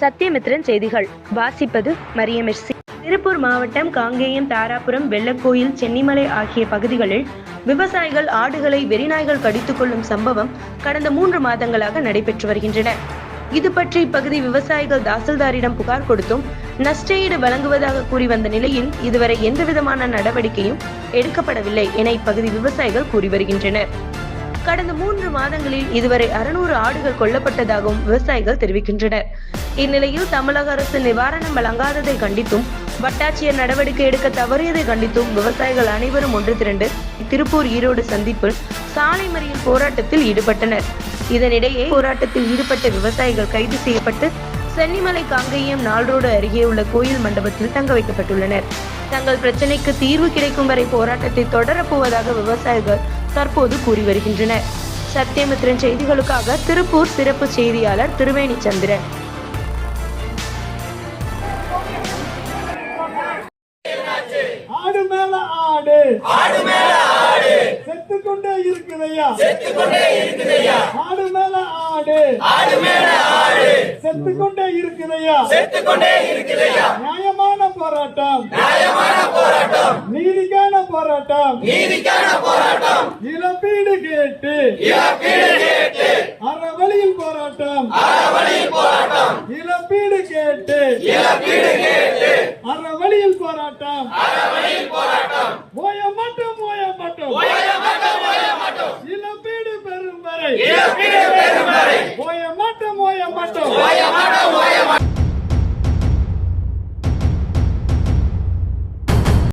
சத்தியமித்ரன் செய்திகள். வாசிப்பது மரியமிர்சி. திருப்பூர் மாவட்டம் காங்கேயம் தாராபுரம் வெள்ளக்கோயில் சென்னிமலை ஆகிய பகுதிகளில் விவசாயிகள் ஆடுகளை வெறிநாய்கள் கடித்துக் கொள்ளும் சம்பவம் கடந்த மூன்று மாதங்களாக நடைபெற்று வருகின்றன. இது பற்றி இப்பகுதி விவசாயிகள் தாசில்தாரிடம் புகார் கொடுத்தும் நஷ்டஈடு வழங்குவதாக கூறி வந்த நிலையில் இதுவரை எந்தவிதமான நடவடிக்கையும் எடுக்கப்படவில்லை என இப்பகுதி விவசாயிகள் கூறி வருகின்றனர். கடந்த மூன்று மாதங்களில் இதுவரை அறுநூறு ஆடுகள் கொல்லப்பட்டதாகவும் விவசாயிகள் தெரிவிக்கின்றனர். இந்நிலையில் தமிழக அரசு நிவாரணம் வழங்காததை கண்டித்தும் வட்டாட்சியர் நடவடிக்கை எடுக்க தவறியதை கண்டித்தும் விவசாயிகள் அனைவரும் ஒன்று திரண்டு திருப்பூர் ஈரோடு சந்திப்பில் சாலை மறியல் போராட்டத்தில் ஈடுபட்டனர். இதனிடையே போராட்டத்தில் ஈடுபட்ட விவசாயிகள் கைது செய்யப்பட்டு சென்னிமலை காங்கேயம் நாள்ரோடு அருகே உள்ள கோயில் மண்டபத்தில் தங்க வைக்கப்பட்டுள்ளனர். தங்கள் பிரச்சனைக்கு தீர்வு கிடைக்கும் வரை போராட்டத்தை தொடரப்போவதாக விவசாயிகள் தற்போது கூறி வருகின்றனர் சத்தியமித்ரன் செய்திகளுக்காக திருப்பூர் சிறப்பு செய்தியாளர் திருவேணி சந்திரன். ஆடு மேல ஆடு. ஆடு மேல ஆடு. செத்து கொண்டே இருக்குதையா? செத்து கொண்டே இருக்குதையா? ஆடு மேல ஆடு. ஆடு மேல ஆடு. செத்து கொண்டே இருக்குதையா? செத்து கொண்டே இருக்குதையா? நியாயமான போராட்டம். நியாயமான போராட்டம். நீதிக்கான போராட்டம். நீதிக்கான போராட்டம். இழப்பீடு கேட்டு. இழப்பீடு கேட்டு. அறவழியில் போராட்டம். அறவழியில் போராட்டம். இழப்பீடு கேட்டு. இழப்பீடு கேட்டு. அறவழியில் போராட்டம். ஓய மாட்டோம் ஓய மாட்டோம் இழப்பீடு பெறும் வரை.